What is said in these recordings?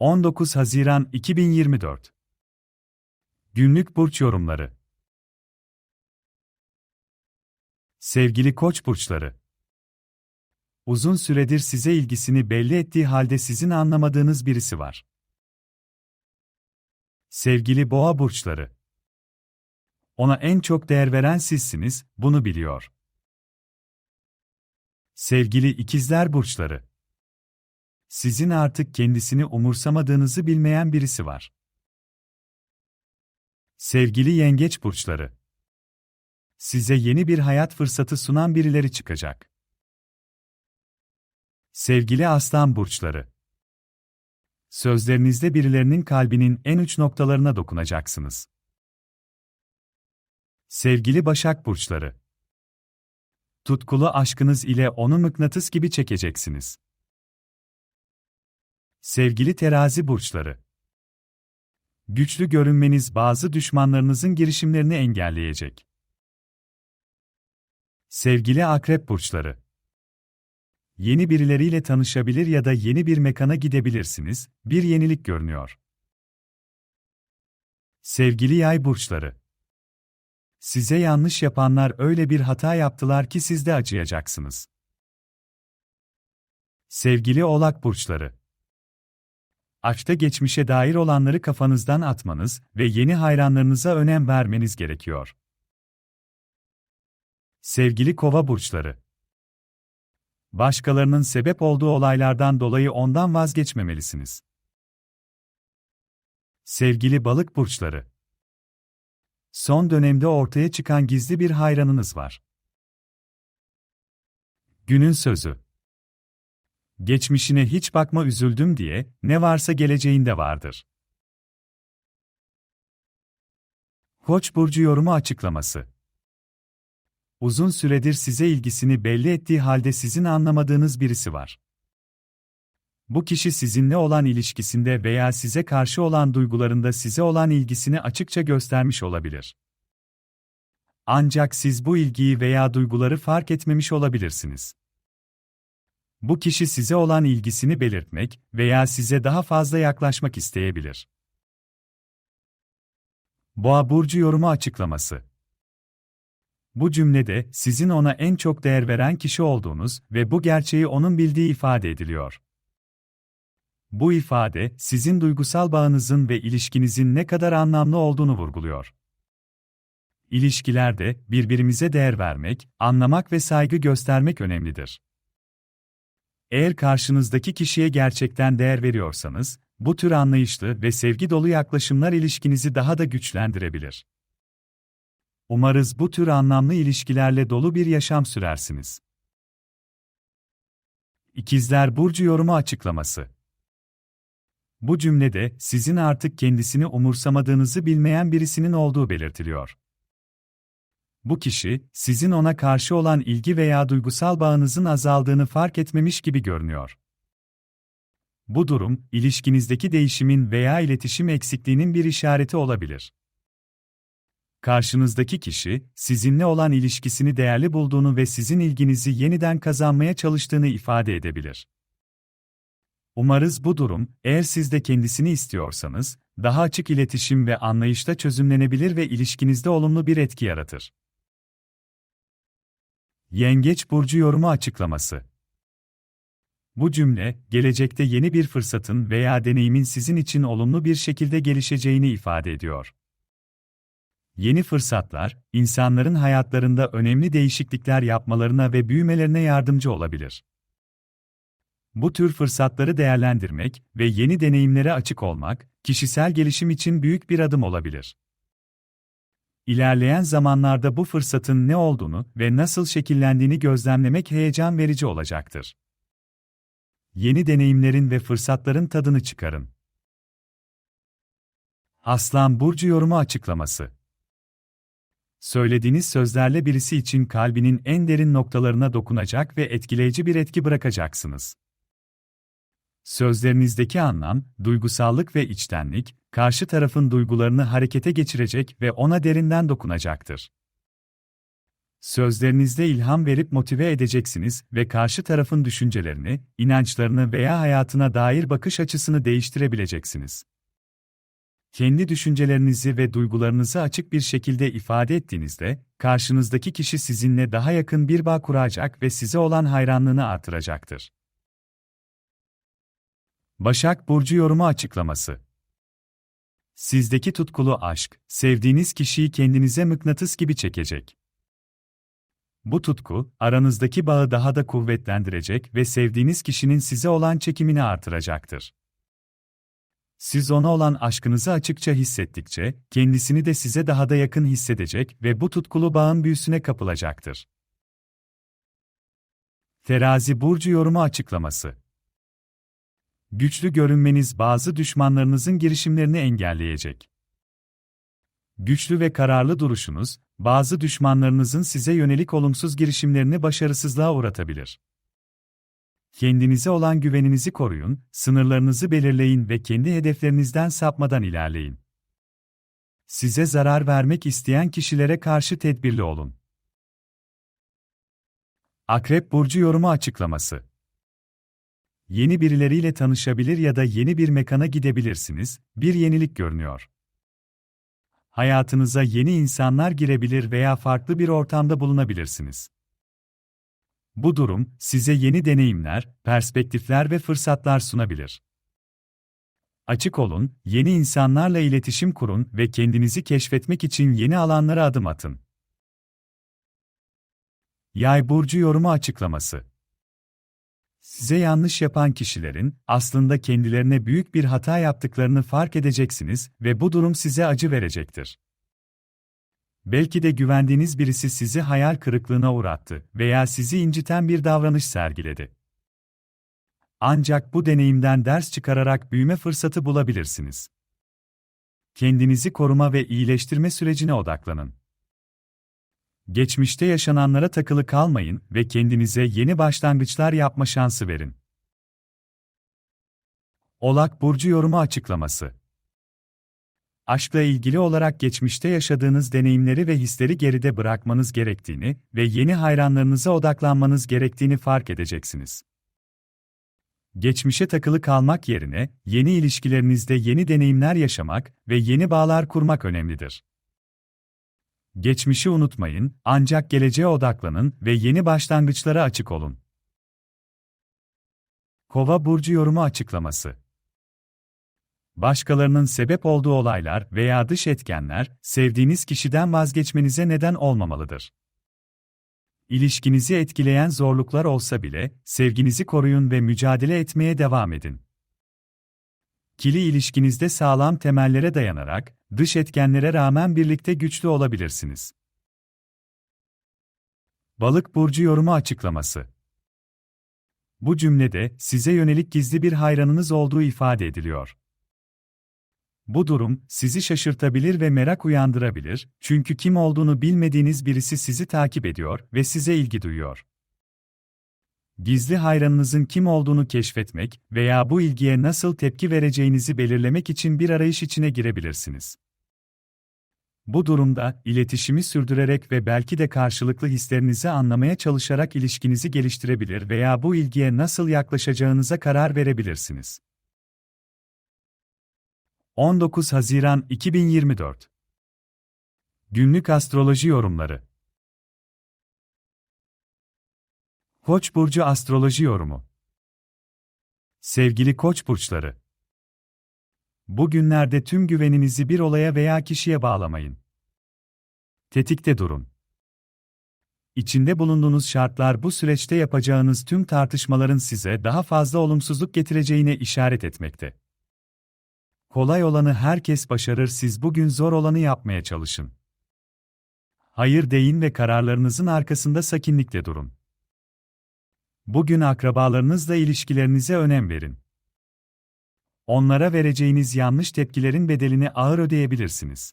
19 Haziran 2024 Günlük burç yorumları. Sevgili Koç burçları. Uzun süredir size ilgisini belli ettiği halde sizin anlamadığınız birisi var. Sevgili Boğa burçları. Ona en çok değer veren sizsiniz, bunu biliyor. Sevgili ikizler burçları sizin artık kendisini umursamadığınızı bilmeyen birisi var. Sevgili yengeç burçları. Size yeni bir hayat fırsatı sunan birileri çıkacak. Sevgili aslan burçları. Sözlerinizde birilerinin kalbinin en uç noktalarına dokunacaksınız. Sevgili başak burçları. Tutkulu aşkınız ile onu mıknatıs gibi çekeceksiniz. Sevgili terazi burçları. Güçlü görünmeniz bazı düşmanlarınızın girişimlerini engelleyecek. Sevgili akrep burçları. Yeni birileriyle tanışabilir ya da yeni bir mekana gidebilirsiniz, bir yenilik görünüyor. Sevgili yay burçları. Size yanlış yapanlar öyle bir hata yaptılar ki siz de acıyacaksınız. Sevgili oğlak burçları. Aşkta geçmişe dair olanları kafanızdan atmanız ve yeni hayranlarınıza önem vermeniz gerekiyor. Sevgili Kova burçları. Başkalarının sebep olduğu olaylardan dolayı ondan vazgeçmemelisiniz. Sevgili Balık burçları. Son dönemde ortaya çıkan gizli bir hayranınız var. Günün sözü Geçmişine hiç bakma üzüldüm diye, ne varsa geleceğinde vardır. Koç burcu yorumu açıklaması. Uzun süredir size ilgisini belli ettiği halde sizin anlamadığınız birisi var. Bu kişi sizinle olan ilişkisinde veya size karşı olan duygularında size olan ilgisini açıkça göstermiş olabilir. Ancak siz bu ilgiyi veya duyguları fark etmemiş olabilirsiniz. Bu kişi size olan ilgisini belirtmek veya size daha fazla yaklaşmak isteyebilir. Boğa burcu yorumu açıklaması. Bu cümlede sizin ona en çok değer veren kişi olduğunuz ve bu gerçeği onun bildiği ifade ediliyor. Bu ifade sizin duygusal bağınızın ve ilişkinizin ne kadar anlamlı olduğunu vurguluyor. İlişkilerde birbirimize değer vermek, anlamak ve saygı göstermek önemlidir. Eğer karşınızdaki kişiye gerçekten değer veriyorsanız, bu tür anlayışlı ve sevgi dolu yaklaşımlar ilişkinizi daha da güçlendirebilir. Umarız bu tür anlamlı ilişkilerle dolu bir yaşam sürersiniz. İkizler Burcu yorumu açıklaması. Bu cümlede sizin artık kendisini umursamadığınızı bilmeyen birisinin olduğu belirtiliyor. Bu kişi, sizin ona karşı olan ilgi veya duygusal bağınızın azaldığını fark etmemiş gibi görünüyor. Bu durum, ilişkinizdeki değişimin veya iletişim eksikliğinin bir işareti olabilir. Karşınızdaki kişi, sizinle olan ilişkisini değerli bulduğunu ve sizin ilginizi yeniden kazanmaya çalıştığını ifade edebilir. Umarız bu durum, eğer siz de kendisini istiyorsanız, daha açık iletişim ve anlayışta çözümlenebilir ve ilişkinizde olumlu bir etki yaratır. Yengeç burcu yorumu açıklaması. Bu cümle, gelecekte yeni bir fırsatın veya deneyimin sizin için olumlu bir şekilde gelişeceğini ifade ediyor. Yeni fırsatlar, insanların hayatlarında önemli değişiklikler yapmalarına ve büyümelerine yardımcı olabilir. Bu tür fırsatları değerlendirmek ve yeni deneyimlere açık olmak, kişisel gelişim için büyük bir adım olabilir. İlerleyen zamanlarda bu fırsatın ne olduğunu ve nasıl şekillendiğini gözlemlemek heyecan verici olacaktır. Yeni deneyimlerin ve fırsatların tadını çıkarın. Aslan Burcu yorumu açıklaması. Söylediğiniz sözlerle birisi için kalbinin en derin noktalarına dokunacak ve etkileyici bir etki bırakacaksınız. Sözlerinizdeki anlam, duygusallık ve içtenlik, karşı tarafın duygularını harekete geçirecek ve ona derinden dokunacaktır. Sözlerinizde ilham verip motive edeceksiniz ve karşı tarafın düşüncelerini, inançlarını veya hayatına dair bakış açısını değiştirebileceksiniz. Kendi düşüncelerinizi ve duygularınızı açık bir şekilde ifade ettiğinizde, karşınızdaki kişi sizinle daha yakın bir bağ kuracak ve size olan hayranlığını artıracaktır. Başak Burcu yorumu açıklaması Sizdeki tutkulu aşk, sevdiğiniz kişiyi kendinize mıknatıs gibi çekecek. Bu tutku, aranızdaki bağı daha da kuvvetlendirecek ve sevdiğiniz kişinin size olan çekimini artıracaktır. Siz ona olan aşkınızı açıkça hissettikçe, kendisini de size daha da yakın hissedecek ve bu tutkulu bağın büyüsüne kapılacaktır. Terazi Burcu yorumu açıklaması Güçlü görünmeniz bazı düşmanlarınızın girişimlerini engelleyecek. Güçlü ve kararlı duruşunuz, bazı düşmanlarınızın size yönelik olumsuz girişimlerini başarısızlığa uğratabilir. Kendinize olan güveninizi koruyun, sınırlarınızı belirleyin ve kendi hedeflerinizden sapmadan ilerleyin. Size zarar vermek isteyen kişilere karşı tedbirli olun. Akrep Burcu yorumu açıklaması Yeni birileriyle tanışabilir ya da yeni bir mekana gidebilirsiniz, bir yenilik görünüyor. Hayatınıza yeni insanlar girebilir veya farklı bir ortamda bulunabilirsiniz. Bu durum, size yeni deneyimler, perspektifler ve fırsatlar sunabilir. Açık olun, yeni insanlarla iletişim kurun ve kendinizi keşfetmek için yeni alanlara adım atın. Yay burcu yorumu açıklaması Size yanlış yapan kişilerin aslında kendilerine büyük bir hata yaptıklarını fark edeceksiniz ve bu durum size acı verecektir. Belki de güvendiğiniz birisi sizi hayal kırıklığına uğrattı veya sizi inciten bir davranış sergiledi. Ancak bu deneyimden ders çıkararak büyüme fırsatı bulabilirsiniz. Kendinizi koruma ve iyileştirme sürecine odaklanın. Geçmişte yaşananlara takılı kalmayın ve kendinize yeni başlangıçlar yapma şansı verin. Olak burcu yorumu açıklaması. Aşkla ilgili olarak geçmişte yaşadığınız deneyimleri ve hisleri geride bırakmanız gerektiğini ve yeni hayranlarınıza odaklanmanız gerektiğini fark edeceksiniz. Geçmişe takılı kalmak yerine yeni ilişkilerinizde yeni deneyimler yaşamak ve yeni bağlar kurmak önemlidir. Geçmişi unutmayın, ancak geleceğe odaklanın ve yeni başlangıçlara açık olun. Kova burcu yorumu açıklaması. Başkalarının sebep olduğu olaylar veya dış etkenler sevdiğiniz kişiden vazgeçmenize neden olmamalıdır. İlişkinizi etkileyen zorluklar olsa bile sevginizi koruyun ve mücadele etmeye devam edin. Kili ilişkinizde sağlam temellere dayanarak, dış etkenlere rağmen birlikte güçlü olabilirsiniz. Balık burcu yorumu açıklaması. Bu cümlede size yönelik gizli bir hayranınız olduğu ifade ediliyor. Bu durum sizi şaşırtabilir ve merak uyandırabilir, çünkü kim olduğunu bilmediğiniz birisi sizi takip ediyor ve size ilgi duyuyor. Gizli hayranınızın kim olduğunu keşfetmek veya bu ilgiye nasıl tepki vereceğinizi belirlemek için bir arayış içine girebilirsiniz. Bu durumda, iletişimi sürdürerek ve belki de karşılıklı hislerinizi anlamaya çalışarak ilişkinizi geliştirebilir veya bu ilgiye nasıl yaklaşacağınıza karar verebilirsiniz. 19 Haziran 2024 Günlük Astroloji Yorumları Koç burcu astroloji yorumu. Sevgili Koç burçları. Bugünlerde tüm güveninizi bir olaya veya kişiye bağlamayın. Tetikte durun. İçinde bulunduğunuz şartlar bu süreçte yapacağınız tüm tartışmaların size daha fazla olumsuzluk getireceğine işaret etmekte. Kolay olanı herkes başarır, siz bugün zor olanı yapmaya çalışın. Hayır deyin ve kararlarınızın arkasında sakinlikle durun. Bugün akrabalarınızla ilişkilerinize önem verin. Onlara vereceğiniz yanlış tepkilerin bedelini ağır ödeyebilirsiniz.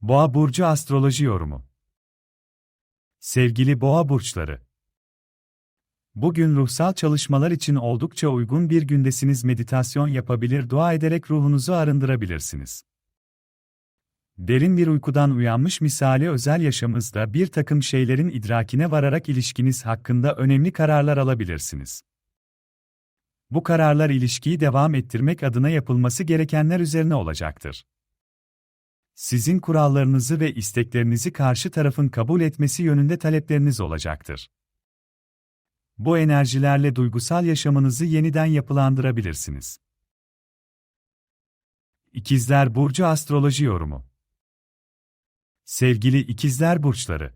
Boğa burcu astroloji yorumu. Sevgili Boğa burçları. Bugün ruhsal çalışmalar için oldukça uygun bir gündesiniz meditasyon yapabilir, dua ederek ruhunuzu arındırabilirsiniz. Derin bir uykudan uyanmış misali özel yaşamınızda bir takım şeylerin idrakine vararak ilişkiniz hakkında önemli kararlar alabilirsiniz. Bu kararlar ilişkiyi devam ettirmek adına yapılması gerekenler üzerine olacaktır. Sizin kurallarınızı ve isteklerinizi karşı tarafın kabul etmesi yönünde talepleriniz olacaktır. Bu enerjilerle duygusal yaşamınızı yeniden yapılandırabilirsiniz. İkizler Burcu Astroloji Yorumu Sevgili İkizler Burçları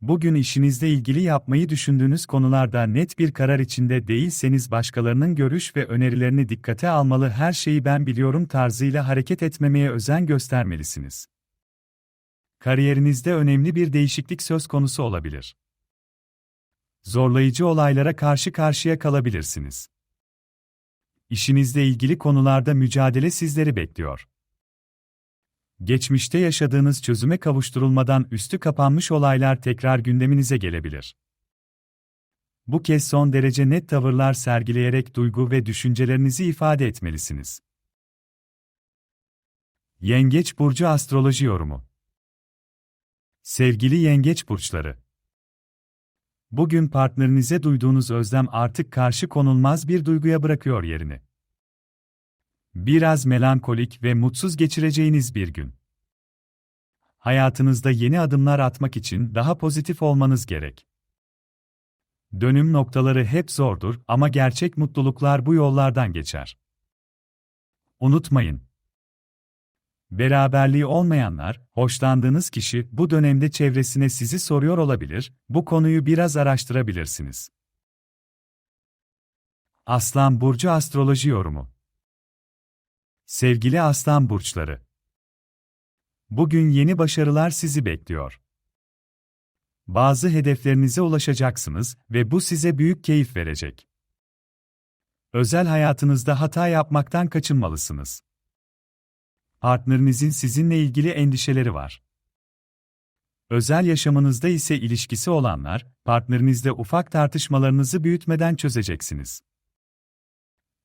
Bugün işinizle ilgili yapmayı düşündüğünüz konularda net bir karar içinde değilseniz başkalarının görüş ve önerilerini dikkate almalı her şeyi ben biliyorum tarzıyla hareket etmemeye özen göstermelisiniz. Kariyerinizde önemli bir değişiklik söz konusu olabilir. Zorlayıcı olaylara karşı karşıya kalabilirsiniz. İşinizle ilgili konularda mücadele sizleri bekliyor. Geçmişte yaşadığınız çözüme kavuşturulmadan üstü kapanmış olaylar tekrar gündeminize gelebilir. Bu kez son derece net tavırlar sergileyerek duygu ve düşüncelerinizi ifade etmelisiniz. Yengeç burcu astroloji yorumu. Sevgili yengeç burçları, bugün partnerinize duyduğunuz özlem artık karşı konulmaz bir duyguya bırakıyor yerini. Biraz melankolik ve mutsuz geçireceğiniz bir gün. Hayatınızda yeni adımlar atmak için daha pozitif olmanız gerek. Dönüm noktaları hep zordur ama gerçek mutluluklar bu yollardan geçer. Unutmayın. Beraberliği olmayanlar, hoşlandığınız kişi bu dönemde çevresine sizi soruyor olabilir, bu konuyu biraz araştırabilirsiniz. Aslan Burcu Astroloji Yorumu Sevgili Aslan Burçları Bugün yeni başarılar sizi bekliyor. Bazı hedeflerinize ulaşacaksınız ve bu size büyük keyif verecek. Özel hayatınızda hata yapmaktan kaçınmalısınız. Partnerinizin sizinle ilgili endişeleri var. Özel yaşamınızda ise ilişkisi olanlar, partnerinizle ufak tartışmalarınızı büyütmeden çözeceksiniz.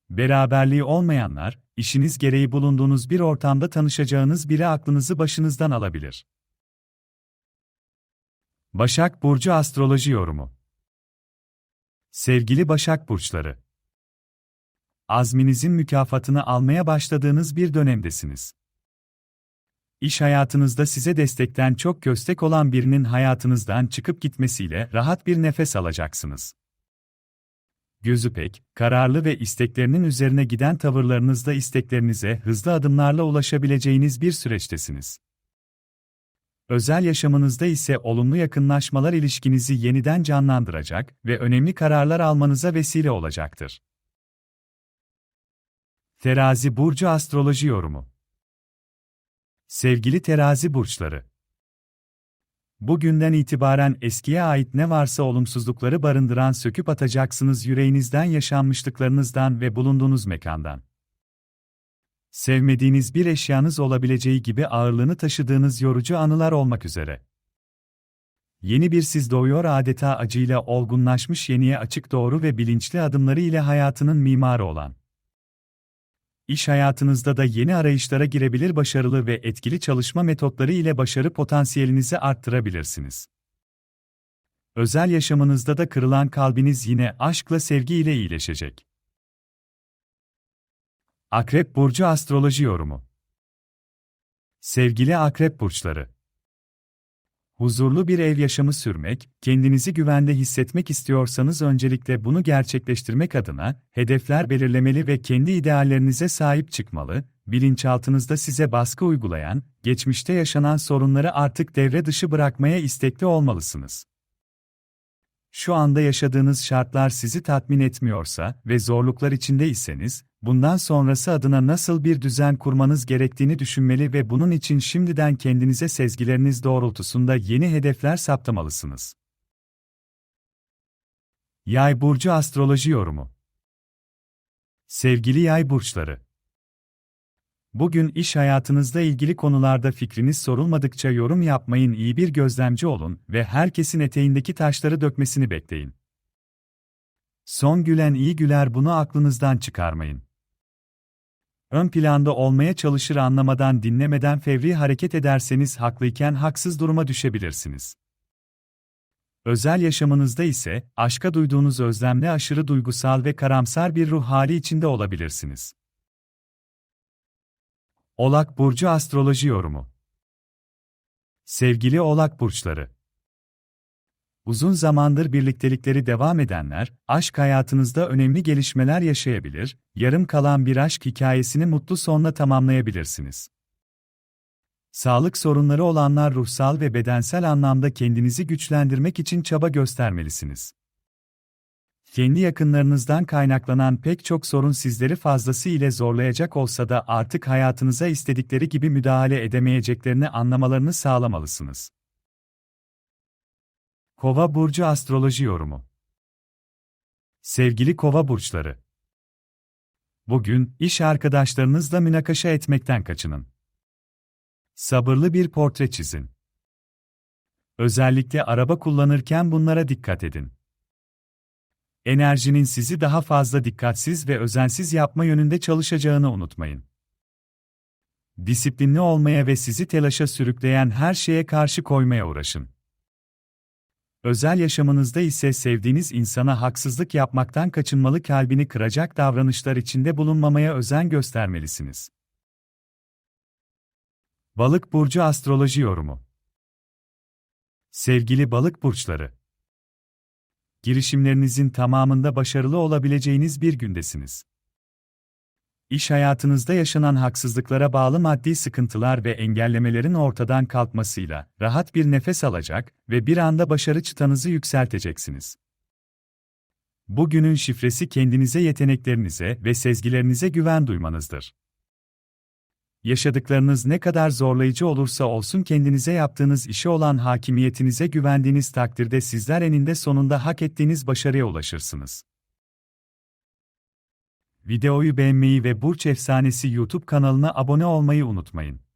Beraberliği olmayanlar, işiniz gereği bulunduğunuz bir ortamda tanışacağınız biri aklınızı başınızdan alabilir. Başak Burcu Astroloji Yorumu Sevgili Başak Burçları Azminizin mükafatını almaya başladığınız bir dönemdesiniz. İş hayatınızda size destekten çok köstek olan birinin hayatınızdan çıkıp gitmesiyle rahat bir nefes alacaksınız gözü pek, kararlı ve isteklerinin üzerine giden tavırlarınızda isteklerinize hızlı adımlarla ulaşabileceğiniz bir süreçtesiniz. Özel yaşamınızda ise olumlu yakınlaşmalar ilişkinizi yeniden canlandıracak ve önemli kararlar almanıza vesile olacaktır. Terazi Burcu Astroloji Yorumu Sevgili terazi burçları Bugünden itibaren eskiye ait ne varsa olumsuzlukları barındıran söküp atacaksınız yüreğinizden yaşanmışlıklarınızdan ve bulunduğunuz mekandan. Sevmediğiniz bir eşyanız olabileceği gibi ağırlığını taşıdığınız yorucu anılar olmak üzere. Yeni bir siz doğuyor adeta acıyla olgunlaşmış yeniye açık doğru ve bilinçli adımları ile hayatının mimarı olan. İş hayatınızda da yeni arayışlara girebilir başarılı ve etkili çalışma metotları ile başarı potansiyelinizi arttırabilirsiniz. Özel yaşamınızda da kırılan kalbiniz yine aşkla sevgi ile iyileşecek. Akrep Burcu Astroloji Yorumu Sevgili Akrep Burçları Huzurlu bir ev yaşamı sürmek, kendinizi güvende hissetmek istiyorsanız öncelikle bunu gerçekleştirmek adına hedefler belirlemeli ve kendi ideallerinize sahip çıkmalı. Bilinçaltınızda size baskı uygulayan, geçmişte yaşanan sorunları artık devre dışı bırakmaya istekli olmalısınız. Şu anda yaşadığınız şartlar sizi tatmin etmiyorsa ve zorluklar içindeyseniz, bundan sonrası adına nasıl bir düzen kurmanız gerektiğini düşünmeli ve bunun için şimdiden kendinize sezgileriniz doğrultusunda yeni hedefler saptamalısınız. Yay burcu astroloji yorumu. Sevgili yay burçları, Bugün iş hayatınızla ilgili konularda fikriniz sorulmadıkça yorum yapmayın, iyi bir gözlemci olun ve herkesin eteğindeki taşları dökmesini bekleyin. Son gülen iyi güler bunu aklınızdan çıkarmayın. ön planda olmaya çalışır anlamadan dinlemeden fevri hareket ederseniz haklıyken haksız duruma düşebilirsiniz. Özel yaşamınızda ise, aşka duyduğunuz özlemle aşırı duygusal ve karamsar bir ruh hali içinde olabilirsiniz. Oğlak Burcu Astroloji Yorumu Sevgili Oğlak Burçları Uzun zamandır birliktelikleri devam edenler, aşk hayatınızda önemli gelişmeler yaşayabilir, yarım kalan bir aşk hikayesini mutlu sonla tamamlayabilirsiniz. Sağlık sorunları olanlar ruhsal ve bedensel anlamda kendinizi güçlendirmek için çaba göstermelisiniz. Kendi yakınlarınızdan kaynaklanan pek çok sorun sizleri fazlası ile zorlayacak olsa da artık hayatınıza istedikleri gibi müdahale edemeyeceklerini anlamalarını sağlamalısınız. Kova burcu astroloji yorumu. Sevgili Kova burçları. Bugün iş arkadaşlarınızla münakaşa etmekten kaçının. Sabırlı bir portre çizin. Özellikle araba kullanırken bunlara dikkat edin. Enerjinin sizi daha fazla dikkatsiz ve özensiz yapma yönünde çalışacağını unutmayın. Disiplinli olmaya ve sizi telaşa sürükleyen her şeye karşı koymaya uğraşın. Özel yaşamınızda ise sevdiğiniz insana haksızlık yapmaktan kaçınmalı kalbini kıracak davranışlar içinde bulunmamaya özen göstermelisiniz. Balık burcu astroloji yorumu. Sevgili balık burçları, girişimlerinizin tamamında başarılı olabileceğiniz bir gündesiniz. İş hayatınızda yaşanan haksızlıklara bağlı maddi sıkıntılar ve engellemelerin ortadan kalkmasıyla rahat bir nefes alacak ve bir anda başarı çıtanızı yükselteceksiniz. Bugünün şifresi kendinize yeteneklerinize ve sezgilerinize güven duymanızdır. Yaşadıklarınız ne kadar zorlayıcı olursa olsun kendinize yaptığınız işe olan hakimiyetinize güvendiğiniz takdirde sizler eninde sonunda hak ettiğiniz başarıya ulaşırsınız. Videoyu beğenmeyi ve Burç Efsanesi YouTube kanalına abone olmayı unutmayın.